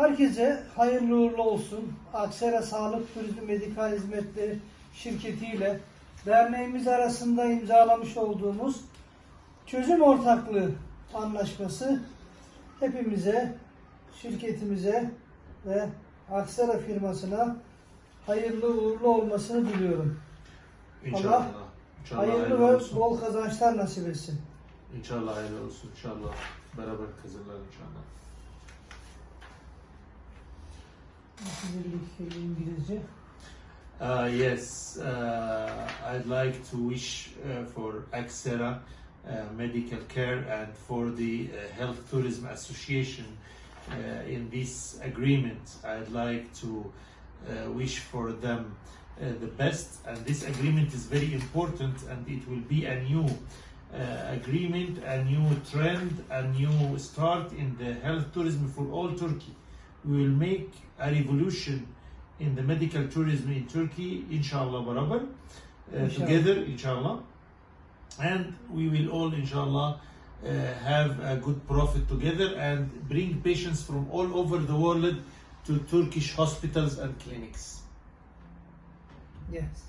Herkese hayırlı uğurlu olsun. Aksera Sağlık Turizm Medikal Hizmetleri şirketiyle derneğimiz arasında imzalamış olduğumuz çözüm ortaklığı anlaşması hepimize, şirketimize ve Aksera firmasına hayırlı uğurlu olmasını diliyorum. İnşallah. İnşallah Hayırlı ve bol kazançlar nasip etsin. İnşallah hayırlı olsun. İnşallah. Beraber kazanırlar inşallah. Uh, yes, uh, I'd like to wish uh, for Axera uh, Medical Care and for the uh, Health Tourism Association uh, in this agreement. I'd like to wish for them the best, and this agreement is very important, and it will be a new agreement, a new trend, a new start in the health tourism for all Turkey. We will make a revolution in the medical tourism in Turkey, inshallah, barabar, uh, Inshallah. together, inshallah. And we will all, inshallah, uh, have a good profit together and bring patients from all over the world to Turkish hospitals and clinics. Yes.